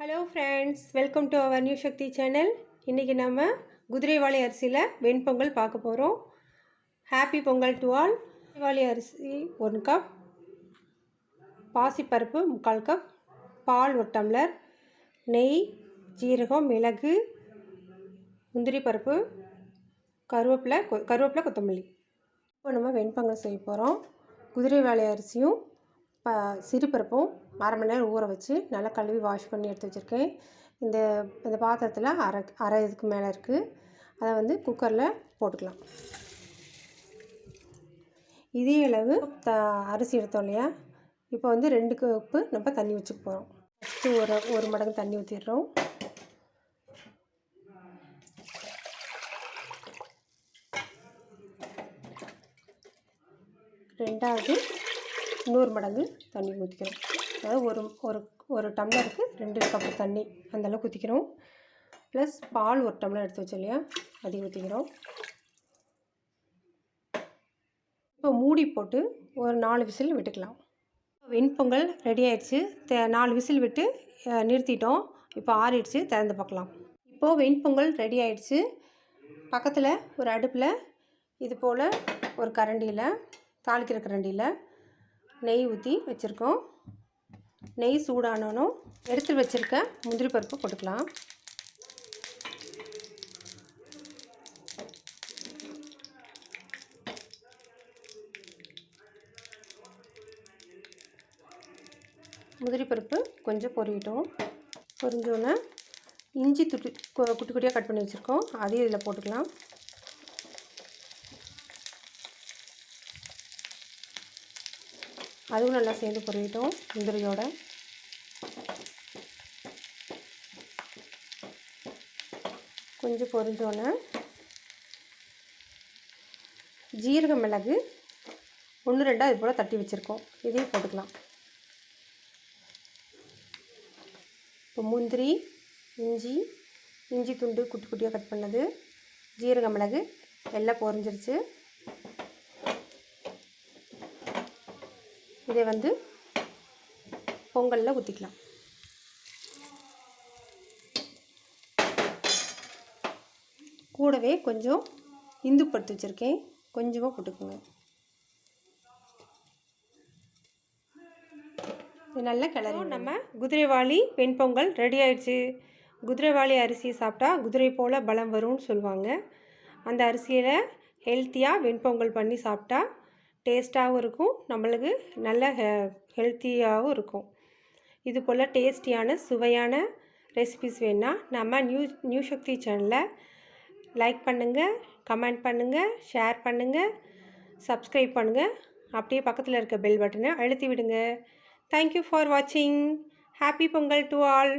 Hello friends welcome to our new Shakti channel இன்றைக்கி நம்ம குதிரைவாளி அரிசியில் வெண்பொங்கல் பார்க்க போகிறோம் ஹாப்பி பொங்கல் டு ஆல் குதிரைவாளி அரிசி ஒன் கப் பாசிப்பருப்பு முக்கால் கப் பால் ஒரு டம்ளர். நெய் ஜீரகம் மிளகு முந்திரி பருப்பு கருவேப்பிலை கொ கருவேப்பிலை கொத்தமல்லி. இப்போ நம்ம வெண்பொங்கல் செய்ய போகிறோம் குதிரைவாளி அரிசியும் இப்போ சிறு பருப்பும் அரை மணி நேரம் ஊற வச்சு நல்லா கழுவி வாஷ் பண்ணி எடுத்து வச்சுருக்கேன். இந்த இந்த பாத்திரத்தில் அரை அரை இதுக்கு மேலே இருக்குது அதை வந்து குக்கரில் போட்டுக்கலாம். இதே அளவு த அரிசி எடுத்தோம் இல்லையா? இப்போ வந்து ரெண்டு கப்பு நம்ம தண்ணி வச்சுக்க போகிறோம் ஃபஸ்ட்டு ஒரு ஒரு மடங்கு தண்ணி ஊற்றிடுறோம் ரெண்டாவது இன்னொரு மடங்கு தண்ணி ஊற்றிக்கிறோம் அதாவது ஒரு ஒரு ஒரு டம்ளருக்கு ரெண்டு கப்பு தண்ணி அந்தளவுக்கு ஊற்றிக்கிறோம் ப்ளஸ் பால் ஒரு டம்ளர் எடுத்து வச்சோம் இல்லையா? அதையும் ஊற்றிக்கிறோம் இப்போ மூடி போட்டு ஒரு நாலு விசில் விட்டுக்கலாம். வெண்பொங்கல் ரெடி ஆயிடுச்சு. நாலு விசில் விட்டு நிறுத்திட்டோம். இப்போ ஆறிடுச்சு. திறந்து பார்க்கலாம். இப்போது வெண்பொங்கல் ரெடி ஆயிடுச்சு. பக்கத்தில் ஒரு அடுப்பில் இது போல் ஒரு கரண்டியில் தாளிக்கிற கரண்டியில் நெய் ஊற்றி வச்சுருக்கோம். நெய் சூடானோனும் எடுத்து வச்சுருக்க முந்திரி பருப்பு போட்டுக்கலாம். முதிரி பருப்பு கொஞ்சம் பொறிவிட்டோம். பொரிஞ்சோன்னே இஞ்சி துட்டு குட்டி குட்டியாக கட் பண்ணி வச்சுருக்கோம். அதையும் இதில் போட்டுக்கலாம். அதுவும் நல்லா சேர்ந்து பொரியட்டும் முந்திரியோட. கொஞ்சம் பொரிஞ்சோன்னே ஜீரக மிளகு ஒன்று ரெண்டாக இது போல் தட்டி வச்சுருக்கோம். இதையும் போட்டுக்கலாம். இப்போ முந்திரி இஞ்சி இஞ்சி துண்டு குட்டி குட்டியாக கட் பண்ணது. ஜீரக மிளகு எல்லாம் பொரிஞ்சிருச்சு. இதை வந்து பொங்கலில் ஊற்றிக்கலாம் கூடவே கொஞ்சம் இந்து படுத்து வச்சுருக்கேன். கொஞ்சமாக போட்டுக்கோங்க. இது நல்லா கிளறி நம்ம குதிரைவாளி வெண்பொங்கல் ரெடி ஆயிடுச்சு. குதிரைவாளி அரிசியை சாப்பிட்டா குதிரை போல் பலம் வரும்னு சொல்லுவாங்க. அந்த அரிசியில் ஹெல்த்தியாக வெண்பொங்கல் பண்ணி சாப்பிட்டா டேஸ்ட்டாகவும் இருக்கும் நம்மளுக்கு நல்ல ஹெ ஹெல்த்தியாகவும் இருக்கும். இது போல் டேஸ்டியான சுவையான ரெசிபிஸ் வேணால் நம்ம நியூ நியூ சக்தி சேனலை லைக் பண்ணுங்கள் கமெண்ட் பண்ணுங்கள் ஷேர் பண்ணுங்கள் சப்ஸ்கிரைப் பண்ணுங்கள் அப்படியே பக்கத்தில் இருக்க பெல் பட்டனை அழுத்தி விடுங்க. தேங்க்யூ ஃபார் வாட்சிங் ஹாப்பி பொங்கல் டு ஆல்